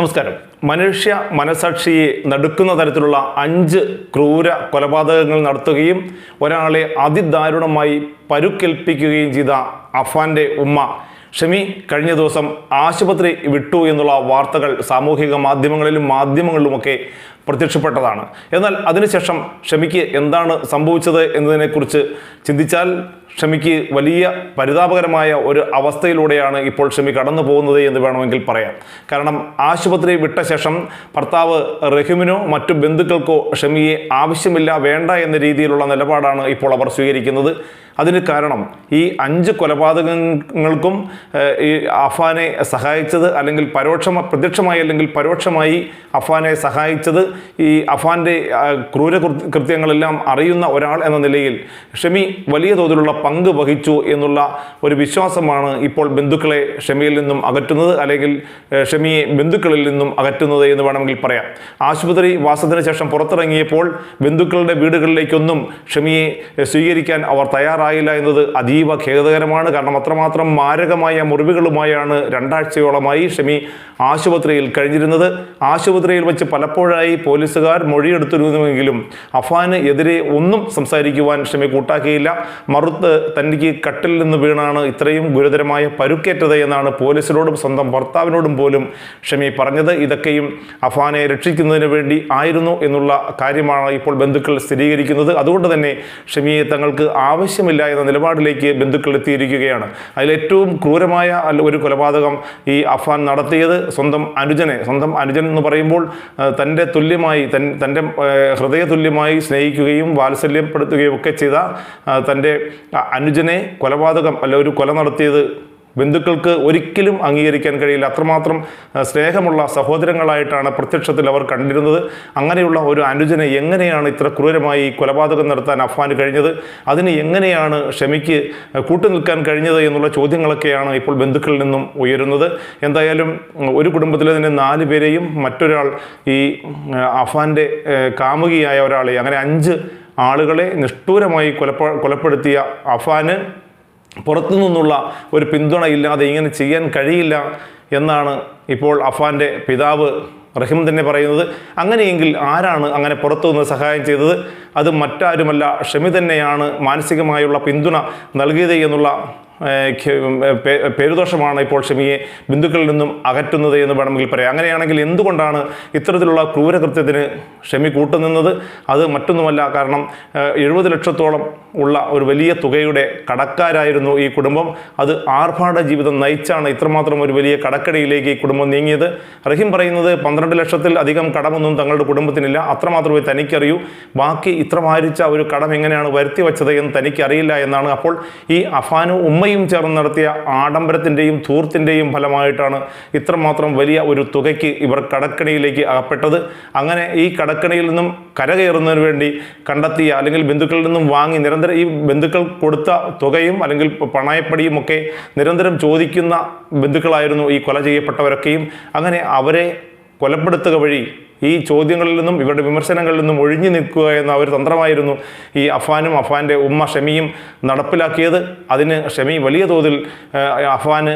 നമസ്കാരം. മനുഷ്യ മനസാക്ഷിയെ നടുക്കുന്ന തരത്തിലുള്ള അഞ്ച് ക്രൂര കൊലപാതകങ്ങൾ നടത്തുകയും ഒരാളെ അതിദാരുണമായി പരുക്കേൽപ്പിക്കുകയും ചെയ്ത അഫാന്റെ ഉമ്മ ഷമി കഴിഞ്ഞ ദിവസം ആശുപത്രി വിട്ടു എന്നുള്ള വാർത്തകൾ സാമൂഹിക മാധ്യമങ്ങളിലും മാധ്യമങ്ങളിലുമൊക്കെ പ്രത്യക്ഷപ്പെട്ടതാണ്. എന്നാൽ അതിനുശേഷം ഷമിക്ക് എന്താണ് സംഭവിച്ചത് എന്നതിനെക്കുറിച്ച് ചിന്തിച്ചാൽ ഷമിക്ക് വലിയ പരിതാപകരമായ ഒരു അവസ്ഥയിലൂടെയാണ് ഇപ്പോൾ ഷമി കടന്നു പോകുന്നത് എന്ന് വേണമെങ്കിൽ പറയാം. കാരണം ആശുപത്രി വിട്ട ശേഷം ഭർത്താവ് റഹിമിനോ മറ്റു ബന്ധുക്കൾക്കോ ഷമിയെ ആവശ്യമില്ല വേണ്ട എന്ന രീതിയിലുള്ള നിലപാടാണ് ഇപ്പോൾ അവർ സ്വീകരിക്കുന്നത്. അതിന് കാരണം ഈ അഞ്ച് കൊലപാതകങ്ങൾക്കും ഈ അഫാനെ സഹായിച്ചത് അല്ലെങ്കിൽ പരോക്ഷമ പ്രത്യക്ഷമായി അല്ലെങ്കിൽ പരോക്ഷമായി അഫാനെ സഹായിച്ചത് ഈ അഫാന്റെ ക്രൂര കൃത്യങ്ങളെല്ലാം അറിയുന്ന ഒരാൾ എന്ന നിലയിൽ ഷമി വലിയ തോതിലുള്ള പങ്ക് വഹിച്ചു എന്നുള്ള ഒരു വിശ്വാസമാണ് ഇപ്പോൾ ബന്ധുക്കളെ ഷമിയിൽ നിന്നും അകറ്റുന്നത് അല്ലെങ്കിൽ ഷമിയെ ബന്ധുക്കളിൽ നിന്നും അകറ്റുന്നത് എന്ന് വേണമെങ്കിൽ പറയാം. ആശുപത്രി വാസത്തിന് ശേഷം പുറത്തിറങ്ങിയപ്പോൾ ബന്ധുക്കളുടെ വീടുകളിലേക്കൊന്നും ഷമിയെ സ്വീകരിക്കാൻ അവർ തയ്യാറായില്ല എന്നത് അതീവ ഖേദകരമാണ്. കാരണം അത്രമാത്രം മാരകമായ മുറിവുകളുമായാണ് രണ്ടാഴ്ചയോളമായി ഷമി ആശുപത്രിയിൽ കഴിഞ്ഞിരുന്നത്. ആശുപത്രിയിൽ വെച്ച് പലപ്പോഴായി പോലീസുകാർ മൊഴിയെടുത്തിരുന്നുവെങ്കിലും അഫാന് എതിരെ ഒന്നും സംസാരിക്കുവാൻ ഷമി കൂട്ടാക്കിയില്ല. മറുത്ത് തനിക്ക് കട്ടിൽ നിന്ന് വീണാണ് ഇത്രയും ഗുരുതരമായ പരുക്കേറ്റത് എന്നാണ് പോലീസിനോടും സ്വന്തം ഭർത്താവിനോടും പോലും ഷമി പറഞ്ഞത്. ഇതൊക്കെയും അഫാനെ രക്ഷിക്കുന്നതിന് വേണ്ടി ആയിരുന്നു എന്നുള്ള കാര്യമാണ് ഇപ്പോൾ ബന്ധുക്കൾ സ്ഥിരീകരിക്കുന്നത്. അതുകൊണ്ട് തന്നെ ഷമിയെ തങ്ങൾക്ക് ആവശ്യമില്ല എന്ന നിലപാടിലേക്ക് ബന്ധുക്കൾ എത്തിയിരിക്കുകയാണ്. അതിലേറ്റവും ക്രൂരമായ ഒരു കൊലപാതകം ഈ അഫാൻ നടത്തിയത് സ്വന്തം അനുജനെ സ്വന്തം അനുജൻ എന്ന് പറയുമ്പോൾ തന്റെ തുല്യമായി തൻ തന്റെ ഹൃദയ തുല്യമായി സ്നേഹിക്കുകയും വാത്സല്യപ്പെടുത്തുകയും ഒക്കെ ചെയ്ത തന്റെ അനുജനെ കൊലപാതകം അല്ല ഒരു കൊല നടത്തിയത് ബന്ധുക്കൾക്ക് ഒരിക്കലും അംഗീകരിക്കാൻ കഴിയില്ല. അത്രമാത്രം സ്നേഹമുള്ള സഹോദരങ്ങളായിട്ടാണ് പ്രത്യക്ഷത്തിൽ അവർ കണ്ടിരുന്നത്. അങ്ങനെയുള്ള ഒരു അനുജനെ എങ്ങനെയാണ് ഇത്ര ക്രൂരമായി കൊലപാതകം നടത്താൻ അഫ്വാന് കഴിഞ്ഞത്? അതിന് എങ്ങനെയാണ് ഷമിക്ക് കൂട്ടുനിൽക്കാൻ കഴിഞ്ഞത് എന്നുള്ള ചോദ്യങ്ങളൊക്കെയാണ് ഇപ്പോൾ ബന്ധുക്കളിൽ നിന്നും ഉയരുന്നത്. എന്തായാലും ഒരു കുടുംബത്തിലെ തന്നെ നാല് പേരെയും മറ്റൊരാൾ ഈ അഫ്വാന്റെ കാമുകിയായ ഒരാളെ അങ്ങനെ അഞ്ച് ആളുകളെ നിഷ്ഠൂരമായി കൊലപ്പ കൊലപ്പെടുത്തിയ അഫാന് പുറത്തു നിന്നുള്ള ഒരു പിന്തുണ ഇല്ലാതെ ഇങ്ങനെ ചെയ്യാൻ കഴിയില്ല എന്നാണ് ഇപ്പോൾ അഫാന്റെ പിതാവ് റഹിം തന്നെ പറയുന്നത്. അങ്ങനെയെങ്കിൽ ആരാണ് അങ്ങനെ പുറത്തു നിന്ന് സഹായം ചെയ്തത്? അത് മറ്റാരുമല്ല ഷമി തന്നെയാണ് മാനസികമായുള്ള പിന്തുണ നൽകിയത് എന്നുള്ള പേരുദോഷമാണ് ഇപ്പോൾ ഷമിയെ ബിന്ദുക്കളിൽ നിന്നും അകറ്റുന്നത് എന്ന് വേണമെങ്കിൽ പറയാം. അങ്ങനെയാണെങ്കിൽ എന്തുകൊണ്ടാണ് ഇത്തരത്തിലുള്ള ക്രൂരകൃത്യത്തിന് ഷമി കൂട്ടുനിന്നത്? അത് മറ്റൊന്നുമല്ല കാരണം എഴുപത് ലക്ഷത്തോളം ഉള്ള ഒരു വലിയ തുകയുടെ കടക്കാരായിരുന്നു ഈ കുടുംബം. അത് ആർഭാട ജീവിതം നയിച്ചാണ് ഇത്രമാത്രം ഒരു വലിയ കടക്കടിയിലേക്ക് ഈ കുടുംബം നീങ്ങിയത്. റഹീം പറയുന്നത് പന്ത്രണ്ട് ലക്ഷത്തിൽ അധികം കടമൊന്നും തങ്ങളുടെ കുടുംബത്തിനില്ല. അത്രമാത്രമേ തനിക്കറിയൂ. ബാക്കി ഇത്രമാരിച്ച ഒരു കടം എങ്ങനെയാണ് വരുത്തി വച്ചത് എന്ന് തനിക്കറിയില്ല എന്നാണ്. അപ്പോൾ ഈ അഫാനും ഉമ്മയും ചേർന്ന് നടത്തിയ ആഡംബരത്തിന്റെയും ധൂർത്തിന്റെയും ഫലമായിട്ടാണ് ഇത്രമാത്രം വലിയ ഒരു തുകയ്ക്ക് ഇവർ കടക്കണിയിലേക്ക് അകപ്പെട്ടത്. അങ്ങനെ ഈ കടക്കണിയിൽ നിന്നും കരകയറുന്നതിന് വേണ്ടി കണ്ടെത്തിയ അല്ലെങ്കിൽ ബന്ധുക്കളിൽ നിന്നും വാങ്ങി നിരന്തരം ഈ ബന്ധുക്കൾ കൊടുത്ത തുകയും അല്ലെങ്കിൽ പണയപ്പടിയും ഒക്കെ നിരന്തരം ചോദിക്കുന്ന ബന്ധുക്കളായിരുന്നു ഈ കൊല ചെയ്യപ്പെട്ടവരൊക്കെയും. അങ്ങനെ അവരെ കൊലപ്പെടുത്തുക വഴി ഈ ചോദ്യങ്ങളിൽ നിന്നും ഇവരുടെ വിമർശനങ്ങളിൽ നിന്നും ഒഴിഞ്ഞു നിൽക്കുക എന്ന ഒരു തന്ത്രമായിരുന്നു ഈ അഫാനും അഫാന്റെ ഉമ്മ ഷമിയും നടപ്പിലാക്കിയത്. അതിന് ഷമി വലിയ തോതിൽ അഫാന്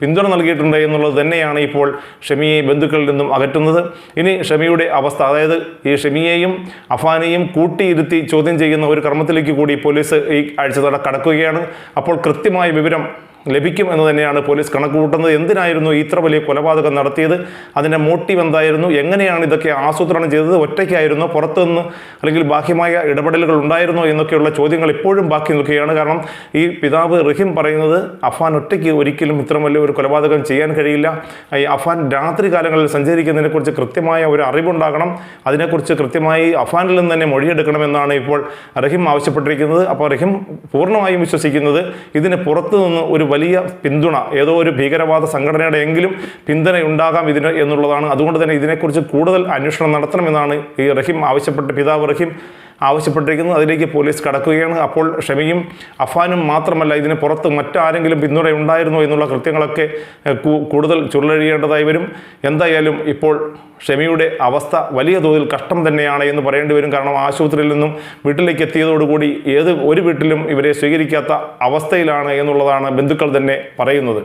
പിന്തുണ നൽകിയിട്ടുണ്ട് എന്നുള്ളത് തന്നെയാണ് ഇപ്പോൾ ഷമിയെ ബന്ധുക്കളിൽ നിന്നും അകറ്റുന്നത്. ഇനി ഷമിയുടെ അവസ്ഥ അതായത് ഈ ഷമിയെയും അഫാനെയും കൂട്ടിയിരുത്തി ചോദ്യം ചെയ്യുന്ന ഒരു കർമ്മത്തിലേക്ക് കൂടി പോലീസ് ഈ ആഴ്ച കടക്കുകയാണ്. അപ്പോൾ കൃത്യമായ വിവരം ലഭിക്കും എന്ന് തന്നെയാണ് പോലീസ് കണക്കുകൂട്ടുന്നത്. എന്തിനായിരുന്നു ഇത്ര വലിയ കൊലപാതകം നടത്തിയത്? അതിന്റെ മോട്ടീവ് എന്തായിരുന്നു? എങ്ങനെയാണ് ഇതൊക്കെ ആസൂത്രണം ചെയ്തത്? ഒറ്റയ്ക്കായിരുന്നോ? പുറത്തുനിന്ന് അല്ലെങ്കിൽ ബാഹ്യമായ ഇടപെടലുകൾ ഉണ്ടായിരുന്നോ എന്നൊക്കെയുള്ള ചോദ്യങ്ങൾ ഇപ്പോഴും ബാക്കി നിൽക്കുകയാണ്. കാരണം ഈ പിതാവ് റഹിം പറയുന്നത് അഫാൻ ഒറ്റയ്ക്ക് ഒരിക്കലും ഇത്ര വലിയ ഒരു കൊലപാതകം ചെയ്യാൻ കഴിയില്ല. ഈ അഫാൻ രാത്രി കാലങ്ങളിൽ സഞ്ചരിക്കുന്നതിനെക്കുറിച്ച് കൃത്യമായ ഒരു അറിവുണ്ടാകണം. അതിനെക്കുറിച്ച് കൃത്യമായി അഫാനിൽ നിന്ന് തന്നെ മൊഴിയെടുക്കണമെന്നാണ് ഇപ്പോൾ റഹിം ആവശ്യപ്പെട്ടിരിക്കുന്നത്. അപ്പോൾ റഹിം പൂർണമായും വിശ്വസിക്കുന്നത് ഇതിന് പുറത്തുനിന്ന് ഒരു വലിയ പിന്തുണ ഏതോ ഒരു ഭീകരവാദ സംഘടനയുടെ എങ്കിലും പിന്തുണ ഉണ്ടാകാം ഇതിന് എന്നുള്ളതാണ്. അതുകൊണ്ട് തന്നെ ഇതിനെക്കുറിച്ച് കൂടുതൽ അന്വേഷണം നടത്തണമെന്നാണ് ഈ റഹീം ആവശ്യപ്പെട്ട പിതാവ് റഹീം ആവശ്യപ്പെട്ടിരിക്കുന്നത് അതിലേക്ക് പോലീസ് കടക്കുകയാണ്. അപ്പോൾ ഷമിയും അഫാനും മാത്രമല്ല ഇതിന് പുറത്ത് മറ്റാരെങ്കിലും പിന്തുണ ഉണ്ടായിരുന്നോ എന്നുള്ള കൃത്യങ്ങളൊക്കെ കൂടുതൽ ചുരുളഴിയേണ്ടതായി വരും. എന്തായാലും ഇപ്പോൾ ഷമിയുടെ അവസ്ഥ വലിയ തോതിൽ കഷ്ടം തന്നെയാണ് എന്ന് പറയേണ്ടി വരും. കാരണം ആശുപത്രിയിൽ നിന്നും വീട്ടിലേക്ക് എത്തിയതോടുകൂടി ഏത് ഒരു വീട്ടിലും ഇവരെ സ്വീകരിക്കാത്ത അവസ്ഥയിലാണ് എന്നുള്ളതാണ് ബന്ധുക്കൾ തന്നെ പറയുന്നത്.